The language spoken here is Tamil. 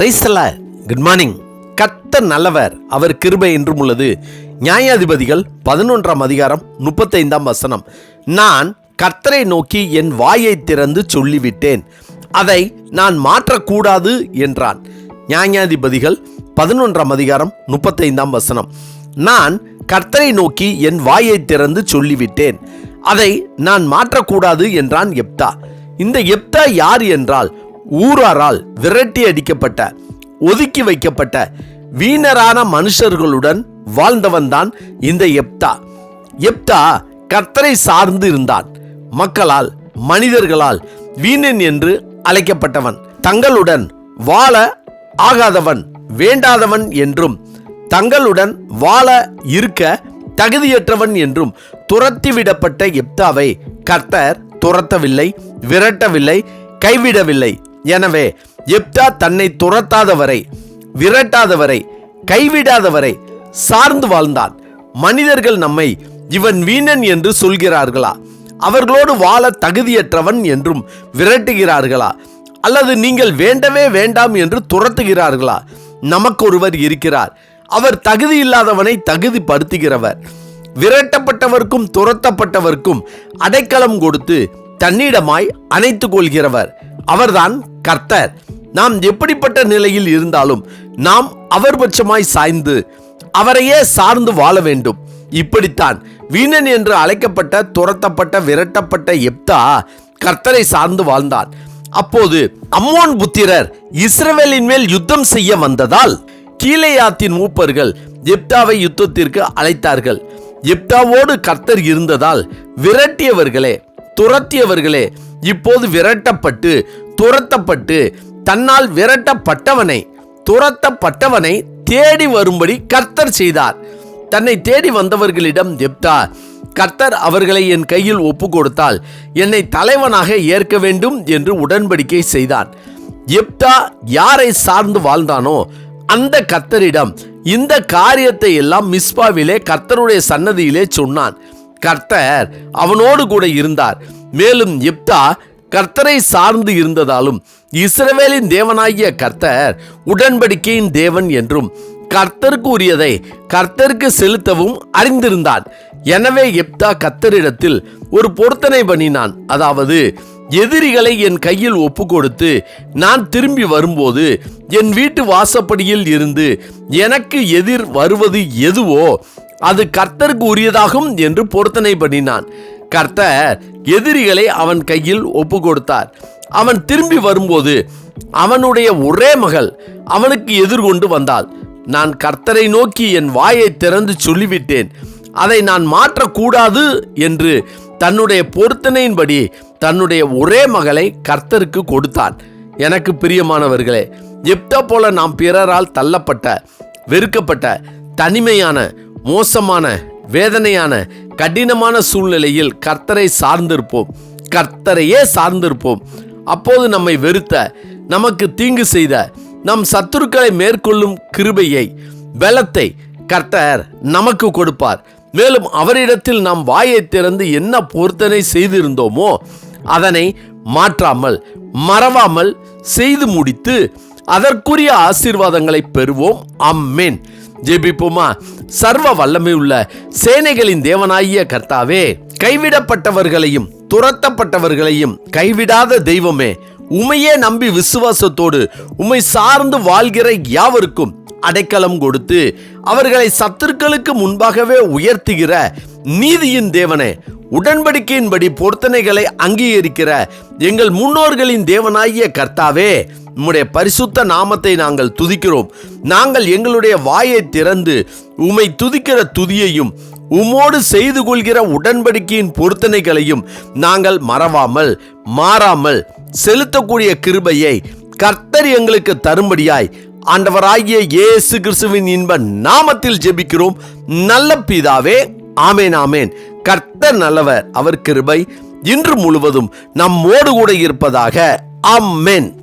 பிரைஸ்ல குட் மார்னிங் கர்த்தர் நல்லவர். அவர் கிருபை என்றும் உள்ளது. நியாயாதிபதிகள் பதினொன்றாம் அதிகாரம் முப்பத்தைந்தாம் வசனம். நான் கர்த்தரை நோக்கி என் வாயை திறந்து சொல்லிவிட்டேன். அதை நான் மாற்றக்கூடாது என்றான். நியாயாதிபதிகள் பதினொன்றாம் அதிகாரம் முப்பத்தைந்தாம் வசனம். நான் கர்த்தரை நோக்கி என் வாயை திறந்து சொல்லிவிட்டேன். அதை நான் மாற்றக்கூடாது என்றான் எப்தா. இந்த எப்தா யார் என்றால் ஊராரால் விரட்டி அடிக்கப்பட்ட ஒதுக்கி வைக்கப்பட்ட வீணரான மனுஷர்களுடன் வாழ்ந்தவன்தான் இந்த எப்தா எப்தா கர்த்தரை சார்ந்து இருந்தான். மக்களால் மனிதர்களால் வீணன் என்று அழைக்கப்பட்டவன். தங்களுடன் வாழ ஆகாதவன் வேண்டாதவன் என்றும் தங்களுடன் வாழ இருக்க தகுதியற்றவன் என்றும் துரத்திவிடப்பட்ட எப்தாவை கர்த்தர் துரத்தவில்லை விரட்டவில்லை கைவிடவில்லை. எனவே எப்தா தன்னை துரத்தாதவரை விரட்டாதவரை கைவிடாதவரை சார்ந்து வாழ்ந்தான். மனிதர்கள் நம்மை இவன் வீணன் என்று சொல்கிறார்களா? அவர்களோடு வாழ தகுதியற்றவன் என்றும் விரட்டுகிறார்களா? அல்லது நீங்கள் வேண்டவே வேண்டாம் என்று துரத்துகிறார்களா? நமக்கு ஒருவர் இருக்கிறார். அவர் தகுதி இல்லாதவனை தகுதிப்படுத்துகிறவர். விரட்டப்பட்டவர்க்கும் துரத்தப்பட்டவர்க்கும் அடைக்கலம் கொடுத்து தன்னிடமாய் அணைத்துக் கொள்கிறவர். அவர்தான் கர்த்தர். நாம் எப்படிப்பட்ட நிலையில் இருந்தாலும் நாம் அவர் பட்சமாய் சாய்ந்து அவரையே சார்ந்து வாழ வேண்டும். இப்படித்தான் வீணன் என்று அழைக்கப்பட்ட துரத்தப்பட்ட விரட்டப்பட்ட எப்தா கர்த்தரை சார்ந்து வாழ்ந்தான். அப்போது அம்மோன் புத்திரர் இஸ்ரவேலின் மேல் யுத்தம் செய்ய வந்ததால் கீழையாத்தின் மூப்பர்கள் எப்தாவை யுத்தத்திற்கு அழைத்தார்கள். எப்தாவோடு கர்த்தர் இருந்ததால் விரட்டியவர்களே துரத்தியவர்களே இப்போது விரட்டப்பட்டு துரத்தப்பட்டு தன்னால் விரட்டப்பட்டவனை துரத்தப்பட்டவனை தேடி வரும்படி கர்த்தர் செய்தார். தன்னை தேடி வந்தவர்களிடம் எப்தா கர்த்தர் அவர்களை என் கையில் ஒப்பு கொடுத்தால் என்னை தலைவனாக ஏற்க வேண்டும் என்று உடன்படிக்கை செய்தான் எப்தா யாரை சார்ந்து வாழ்ந்தானோ அந்த கர்த்தரிடம் இந்த காரியத்தை எல்லாம் மிஸ்பாவிலே கர்த்தருடைய சன்னதியிலே சொன்னான். கர்த்தர் அவனோடு கூட இருந்தார். மேலும் எப்தா கர்த்தரை சார்ந்து இருந்ததாலும் இஸ்ரவேலின் தேவனாகிய கர்த்தர் உடன்படிக்கையின் தேவன் என்றும் கர்த்தருக்கு உரியதை கர்த்தருக்கு செலுத்தவும் அறிந்திருந்தான் எனவே எப்தா கர்த்தரிடத்தில் ஒரு பொருத்தனை பண்ணினான். அதாவது எதிரிகளை என் கையில் ஒப்பு கொடுத்து நான் திரும்பி வரும்போது என் வீட்டு வாசப்படியில் இருந்து எனக்கு எதிர் வருவது எதுவோ அது கர்த்தருக்கு உரியதாகும் என்று பொருத்தனை பண்ணினான். கர்த்தர் எதிரிகளை அவன் கையில் ஒப்பு கொடுத்தார் அவன் திரும்பி வரும்போது அவனுடைய ஒரே மகள் அவனுக்கு எதிர்கொண்டு வந்தாள். நான் கர்த்தரை நோக்கி என் வாயை திறந்து சொல்லிவிட்டேன். அதை நான் மாற்றக்கூடாது என்று தன்னுடைய பொருத்தனையின்படி தன்னுடைய ஒரே மகளை கர்த்தருக்கு கொடுத்தான். எனக்கு பிரியமானவர்களே எப்தா போல நாம் பிறரால் தள்ளப்பட்ட வெறுக்கப்பட்ட தனிமையான மோசமான வேதனையான கடினமான சூழ்நிலையில் கர்த்தரை சார்ந்திருப்போம். கர்த்தரையே சார்ந்திருப்போம். அப்போது நம்மை வெறுத்த நமக்கு தீங்கு செய்த நம் சத்துருக்களை மேற்கொள்ளும் கிருபையை பலத்தை கர்த்தர் நமக்கு கொடுப்பார். மேலும் அவரிடத்தில் நாம் வாயை திறந்து என்ன பொருத்தனை செய்திருந்தோமோ அதனை மாற்றாமல் மறவாமல் செய்து முடித்து அதற்குரிய ஆசீர்வாதங்களை பெறுவோம். அம்மேன் ஜெபிப்போமா? சர்வ வல்லமை உள்ள சேனைகளின் தேவனாகிய கர்த்தாவே கைவிடப்பட்டவர்களையும் துரத்தப்பட்டவர்களையும் கைவிடாத தெய்வமே உமையே நம்பி விசுவாசத்தோடு உம்மை சார்ந்து வாழ்கிற யாவருக்கும் அடைக்கலம் கொடுத்து அவர்களை சத்துருக்களுக்கு முன்பாகவே உயர்த்துகிற நீதியின் தேவனே உடன்படிக்கையின்படி பொருத்தனைகளை அங்கீகரிக்கிற எங்கள் முன்னோர்களின் தேவனாகிய கர்த்தாவே உம்முடைய பரிசுத்த நாமத்தை நாங்கள் துதிக்கிறோம். நாங்கள் எங்களுடைய வாயை திறந்து உம்மை துதிக்கிற துதியையும் உம்மோடு செய்து கொள்கிற உடன்படிக்கையின் பொருத்தனைகளையும் நாங்கள் மறவாமல் மாறாமல் செலுத்தக்கூடிய கிருபையை கர்த்தர் எங்களுக்கு தரும்படியாய் ஆண்டவராகிய இயேசு கிறிஸ்துவின் இன்ப நாமத்தில் ஜெபிக்கிறோம். நல்ல பிதாவே ஆமேன் ஆமேன். கர்த்தர் நல்லவர் அவர் கிருபை இன்று முழுவதும் நம்மோடு கூட இருப்பதாக அம்மேன்